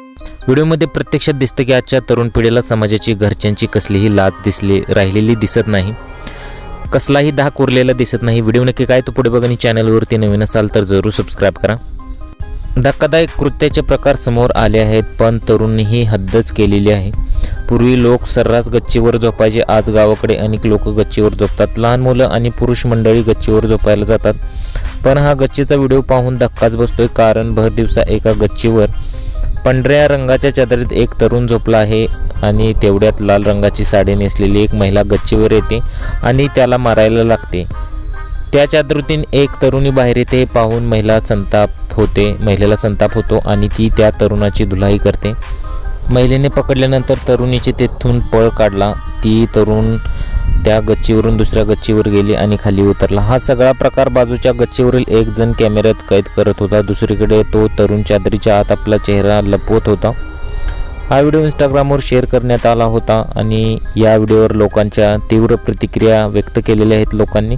व्हिडिओमध्ये प्रत्यक्षात दिसतं की आजच्या तरुण पिढीला समाजाची घरच्यांची कसलीही लाज दिसली राहिलेली दिसत नाही. कसलाही दहा कोरलेला दिसत नाही. व्हिडिओ नक्की काय तो पुढे बघा आणि चॅनलवरती नवीन असाल तर जरूर सबस्क्राईब करा. धक्कादायक कृत्याचे प्रकार समोर आले आहेत पण तरुणीही हद्दच केलेली आहे. पूर्वी लोक सर्रास गच्चीवर झोपायचे आज गावाकडे अनेक लोक गच्चीवर झोपतात. लहान मुलं आणि पुरुष मंडळी गच्चीवर झोपायला जातात. पण हा गच्चीचा व्हिडिओ पाहून धक्काच बसतोय. कारण भर दिवसा एका गच्चीवर पांढऱ्या रंगाच्या चादरीत एक तरुण झोपला आहे आणि तेवढ्यात लाल रंगाची साडी नेसलेली एक महिला गच्चीवर येते आणि त्याला मारायला लागते. त्या चादरीतून एक तरुणी बाहेर येते पाहून महिला संताप होते महिलेला संताप होतो आणि ती त्या तरुणाची धुलाई करते. महिलेने पकडल्यानंतर तरुणीचे तेथून पळ काढला. ती तरुण त्या गच्चीवरून दुसऱ्या गच्चीवर गेली आणि खाली उतरला. हा सगळा प्रकार बाजूच्या गच्चीवरील एक जण कॅमेऱ्यात कैद करत होता. दुसरीकडे तो तरुण चादरीच्या आत आपला चेहरा लपवत होता. हा व्हिडिओ इंस्टाग्रामवर शेअर करण्यात आला होता आणि या व्हिडिओवर लोकांच्या तीव्र प्रतिक्रिया व्यक्त केलेल्या आहेत लोकांनी.